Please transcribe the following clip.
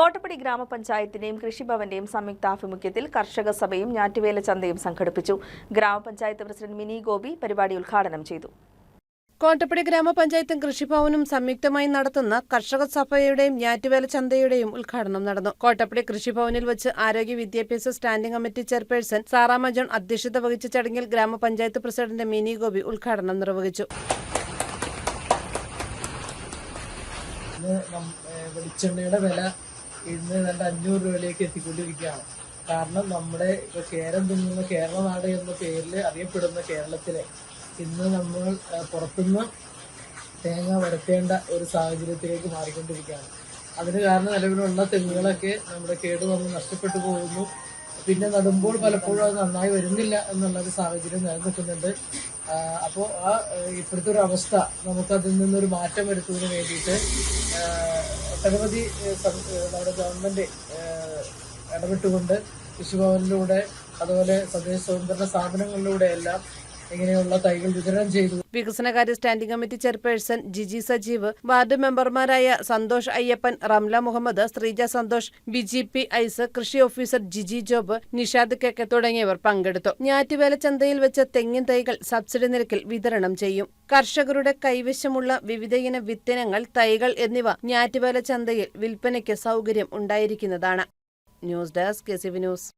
കോട്ടപ്പടി ഗ്രാമപഞ്ചായത്തിന്റെയും കൃഷിഭവന്റെയും സംയുക്താഭിമുഖ്യത്തിൽ കർഷക സഭയും ഞാറ്റുവേല ചന്തയും സംഘടിപ്പിച്ചു. ഗ്രാമപഞ്ചായത്ത് പ്രസിഡന്റ് മിനി ഗോപി പരിപാടി ഉദ്ഘാടനം ചെയ്തു. കോട്ടപ്പടി ഗ്രാമപഞ്ചായത്തും കൃഷിഭവനും സംയുക്തമായി നടത്തുന്ന കർഷക സഭയുടെയും ഞാറ്റുവേല ചന്തയുടെയും ഉദ്ഘാടനം നടന്നു. കോട്ടപ്പടി കൃഷിഭവനിൽ വെച്ച് ആരോഗ്യ വിദ്യാഭ്യാസ standing committee chairperson Saramma John അധ്യക്ഷത വഹിച്ച ചടങ്ങിൽ ഗ്രാമപഞ്ചായത്ത് പ്രസിഡന്റ് മിനി ഗോപി ഉദ്ഘാടനം നിർവഹിച്ചു. വെളിച്ചെണ്ണയുടെ വില ഇന്ന് രണ്ട് അഞ്ഞൂറ് രൂപയിലേക്ക് എത്തിക്കൊണ്ടിരിക്കുകയാണ്. കാരണം നമ്മുടെ ഇപ്പൊ കേരം തിന്നുന്ന കേരളനാട് എന്ന പേരിൽ അറിയപ്പെടുന്ന കേരളത്തിലെ ഇന്ന് നമ്മൾ പുറത്തുനിന്ന് തേങ്ങ വരത്തേണ്ട ഒരു സാഹചര്യത്തിലേക്ക് മാറിക്കൊണ്ടിരിക്കുകയാണ്. അതിന് കാരണം നിലവിലുള്ള തെങ്ങുകളൊക്കെ നമ്മുടെ കേട് വന്ന് നഷ്ടപ്പെട്ടു പോകുന്നു. പിന്നെ നടുമ്പോൾ പലപ്പോഴും അത് നന്നായി വരുന്നില്ല എന്നുള്ള ഒരു സാഹചര്യം നിലനിൽക്കുന്നുണ്ട്. അപ്പോൾ ആ ഇപ്പോഴത്തെ ഒരു അവസ്ഥ നമുക്കതിൽ നിന്നൊരു മാറ്റം വരുത്തുന്നതിന് വേണ്ടിയിട്ട് ഒട്ടനവധി നമ്മുടെ ഗവൺമെന്റ് ഇടപെട്ടുകൊണ്ട് കൃഷിഭവനിലൂടെ അതുപോലെ തദ്ദേശ സ്വയംഭരണ സ്ഥാപനങ്ങളിലൂടെ എല്ലാം ഇങ്ങനെയുള്ള തൈകൾ വിതരണം ചെയ്തു. വികസനകാര്യ standing committee chairperson Giji Sajeev ward മെമ്പർമാരായ Santhosh Ayyappan Ramla Muhammad Sreeja Santhosh B G P ice കൃഷി officer Giji Job Nishad K K തുടങ്ങിയവർ പങ്കെടുത്തു. ഞാറ്റുവേല ചന്തയിൽ വെച്ച തെങ്ങിൻ തൈകൾ സബ്സിഡി നിരക്കിൽ വിതരണം ചെയ്യും. കർഷകരുടെ കൈവശമുള്ള വിവിധയിന വിത്തിനങ്ങൾ തൈകൾ എന്നിവ ഞാറ്റുവേല ചന്തയിൽ വിൽപ്പനയ്ക്ക് സൗകര്യം ഉണ്ടായിരിക്കുന്നതാണ്. News desk K news.